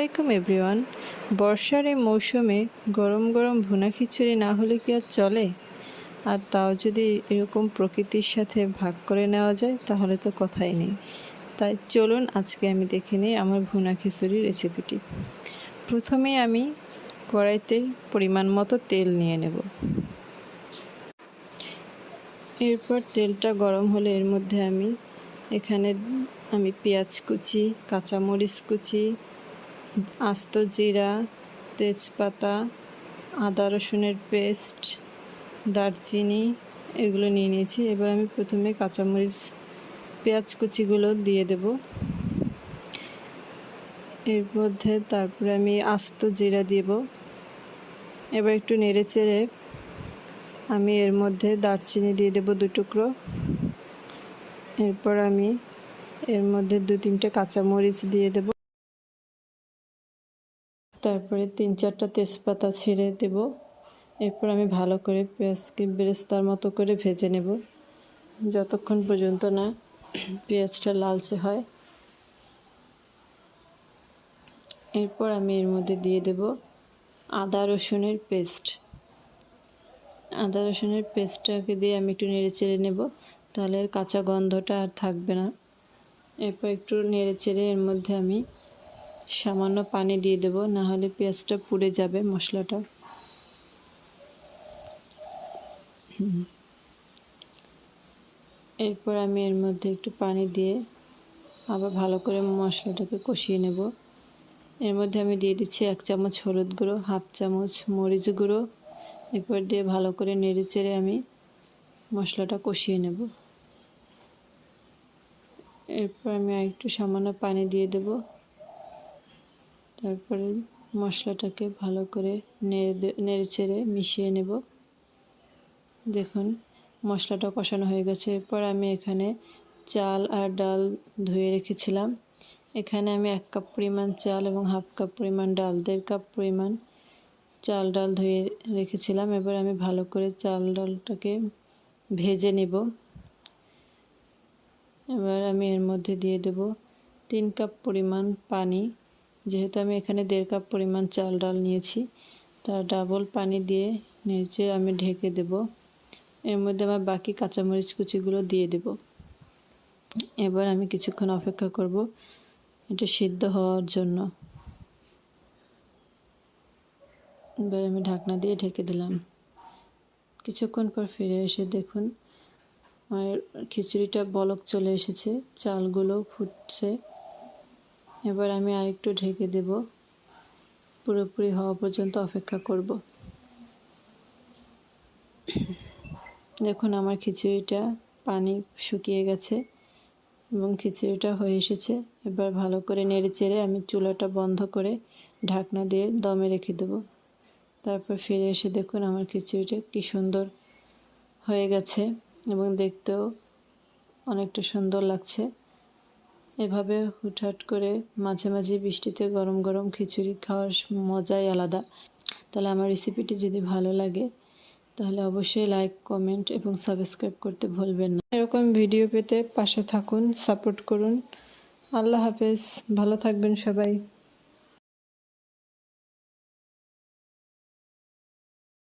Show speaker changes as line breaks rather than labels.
আসসালামাইকুম এভরিওয়ান। বর্ষার এই মৌসুমে গরম গরম ভুনা খিচুড়ি না হলে কি আর চলে? আর তাও যদি এরকম প্রকৃতির সাথে ভাগ করে নেওয়া যায়, তাহলে তো কথাই নেই। তাই চলুন আজকে আমি দেখে নিই আমার ভুনা খিচুড়ির রেসিপিটি। প্রথমে আমি কড়াইতে পরিমাণ মতো তেল নিয়ে নেব। এরপর তেলটা গরম হলে এর মধ্যে আমি এখানে আমি পেঁয়াজ কুচি, কাঁচামরিচ কুচি আস্ত জিরা, তেজপাতা, আদা রসুনের পেস্ট, দারচিনি, এগুলো নিয়ে নিয়েছি। এবার আমি প্রথমে কাঁচামরিচ, পেঁয়াজ কুচিগুলো দিয়ে দেব। এর মধ্যে তারপরে আমি আস্ত জিরা দেব। এবার একটু নেড়ে চেড়ে আমি এর মধ্যে দারচিনি দিয়ে দেব দু টুকরো। এরপর আমি এর মধ্যে দু তিনটে কাঁচামরিচ দিয়ে দেব। তারপরে তিন চারটা তেজপাতা ছিঁড়ে দেব। এরপর আমি ভালো করে পেঁয়াজকে বেরেস্তার মতো করে ভেজে নেব। যতক্ষণ পর্যন্ত না পেঁয়াজটা লালচে হয়। এরপর আমি এর মধ্যে দিয়ে দেব আদা রসুনের পেস্ট। আদা রসুনের পেস্টটাকে দিয়ে আমি একটু নেড়ে চেড়ে নেব, তাহলে কাঁচা গন্ধটা আর থাকবে না। এরপর একটু নেড়ে চেড়ে এর মধ্যে আমি সামান্য পানি দিয়ে দেব, না হলে পেঁয়াজটা পুড়ে যাবে মশলাটা। এরপর আমি এর মধ্যে একটু পানি দিয়ে আবার ভালো করে মশলাটাকে কষিয়ে নেব। এর মধ্যে আমি দিয়ে দিচ্ছি এক চামচ হলুদ গুঁড়ো, হাফ চামচ মরিচ গুঁড়ো। এরপর দিয়ে ভালো করে নেড়ে চেড়ে আমি মশলাটা কষিয়ে নেব। এরপর আমি একটু সামান্য পানি দিয়ে দেব। তারপরে মশলাটাকে ভালো করে নেড়ে নেড়ে চেড়ে মিশিয়ে নেব। দেখুন, মশলাটা কষানো হয়ে গেছে। এরপর আমি এখানে চাল আর ডাল ধুয়ে রেখেছিলাম। এখানে আমি এক কাপ পরিমাণ চাল এবং হাফ কাপ পরিমাণ ডাল, দেড় কাপ পরিমাণ চাল ডাল ধুয়ে রেখেছিলাম। এবার আমি ভালো করে চাল ডালটাকে ভেজে নেব। এবার আমি এর মধ্যে দিয়ে দেব তিন কাপ পরিমাণ পানি। যেহেতু আমি এখানে দেড় কাপ পরিমাণ চাল, ডাল নিয়েছি তার ডাবল পানি দিয়ে নিচে আমি ঢেকে দেব। এর মধ্যে আমার বাকি কাঁচামরিচ কুচিগুলো দিয়ে দেব। এবার আমি কিছুক্ষণ অপেক্ষা করব এটা সিদ্ধ হওয়ার জন্য। এবার আমি ঢাকনা দিয়ে ঢেকে দিলাম। কিছুক্ষণ পর ফিরে এসে দেখুন আর খিচুড়িটা বলক চলে এসেছে, চালগুলো ফুটছে। এবার আমি আরেকটু ঢেকে দেব। পুরোপুরি হওয়া পর্যন্ত অপেক্ষা করব। দেখুন, আমার খিচুড়িটা পানি শুকিয়ে গেছে এবং খিচুড়িটা হয়ে এসেছে। এবার ভালো করে নেড়ে চেড়ে আমি চুলাটা বন্ধ করে ঢাকনা দিয়ে দমে রেখে দেবো। তারপর ফিরে এসে দেখুন, আমার খিচুড়িটা কী সুন্দর হয়ে গেছে এবং দেখতেও অনেকটা সুন্দর লাগছে। এভাবে হুটহাট করে মাঝে মাঝে বৃষ্টিতে গরম গরম খিচুড়ি খাওয়ার মজাই আলাদা। তাহলে আমার রেসিপিটি যদি ভালো লাগে, তাহলে অবশ্যই লাইক কমেন্ট এবং সাবস্ক্রাইব করতে ভুলবেন না। এরকম ভিডিও পেতে পাশে থাকুন সাপোর্ট করুন। আল্লাহ হাফেজ, ভালো থাকবেন সবাই।